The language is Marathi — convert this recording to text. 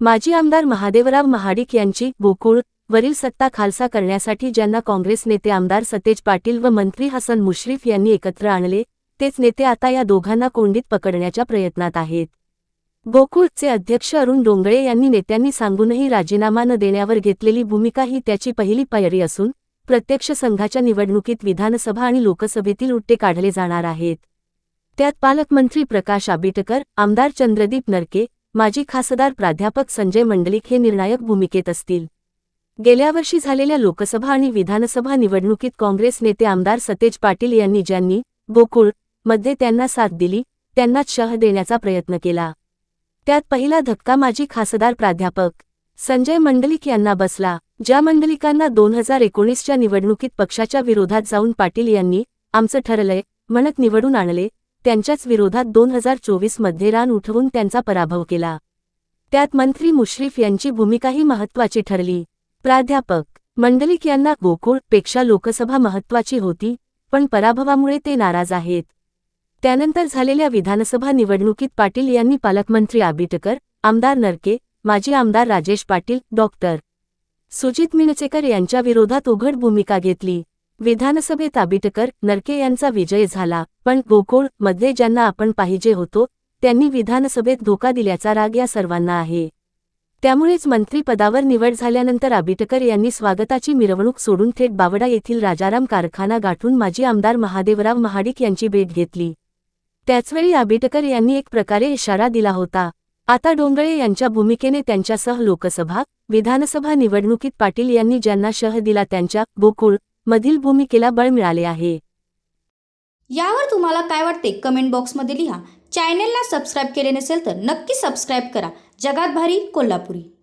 माजी आमदार महादेवराव महाडिक यांची गोकुळ वरील सत्ता खालसा करण्यासाठी ज्यांना काँग्रेस नेते आमदार सतेज पाटील व मंत्री हसन मुश्रीफ यांनी एकत्र आणले तेच नेते आता या दोघांना कोंडीत पकडण्याच्या प्रयत्नात आहेत. गोकुळचे अध्यक्ष अरुण डोंगळे यांनी नेत्यांनी सांगूनही राजीनामा न देण्यावर घेतलेली भूमिका ही त्याची पहिली पायरी असून प्रत्यक्ष संघाच्या निवडणुकीत विधानसभा आणि लोकसभेतील उट्टे काढले जाणार आहेत. त्यात पालकमंत्री प्रकाश आबिटकर आमदार चंद्रदीप नरके माजी खासदार प्राध्यापक संजय मंडलिक हे निर्णायक भूमिकेत असतील. गेल्या वर्षी झालेल्या लोकसभा आणि विधानसभा निवडणुकीत काँग्रेस नेते आमदार सतेज पाटील यांनी ज्यांनी गोकुळमध्ये त्यांना साथ दिली त्यांनाच शह देण्याचा प्रयत्न केला. त्यात पहिला धक्का माजी खासदार प्राध्यापक संजय मंडलिक यांना बसला ज्या मंडलिकांना दोन हजार एकोणीसच्या निवडणुकीत पक्षाच्या विरोधात जाऊन पाटील यांनी आमचं ठरलंय म्हणत निवडून आणले त्यांच्याच विरोधात दोन हजार चोवीसमध्ये रान उठवून त्यांचा पराभव केला. त्यात मंत्री मुश्रीफ यांची भूमिकाही महत्त्वाची ठरली. प्राध्यापक मंडलिक यांना गोकुळपेक्षा लोकसभा महत्त्वाची होती पण पराभवामुळे ते नाराज आहेत. त्यानंतर झालेल्या विधानसभा निवडणुकीत पाटील यांनी पालकमंत्री आबिटकर आमदार नरके माजी आमदार राजेश पाटील डॉक्टर सुजित मिणचेकर यांच्या विरोधात उघड भूमिका घेतली. विधानसभेत आबिटकर नरके यांचा विजय झाला पण गोकुळमध्ये ज्यांना आपण पाहिजे होतो त्यांनी विधानसभेत धोका दिल्याचा राग या सर्वांना आहे. त्यामुळेच मंत्रीपदावर निवड झाल्यानंतर आबिटकर यांनी स्वागताची मिरवणूक सोडून थेट बावडा येथील राजाराम कारखाना गाठून माजी आमदार महादेवराव महाडिक यांची भेट घेतली. त्याचवेळी आबिटकर यांनी एक प्रकारे इशारा दिला होता आता डोंगळे यांच्या भूमिकेने त्यांच्यासह लोकसभा विधानसभा निवडणुकीत पाटील यांनी ज्यांना शह दिला त्यांच्या गोकुळ मधील भूमिकेला बळ मिळाले आहे. यावर तुम्हाला काय वाटते कमेंट बॉक्समध्ये लिहा. चॅनेलला सबस्क्राईब केले नसेल तर नक्की सबस्क्राईब करा. जगात भारी कोल्हापुरी.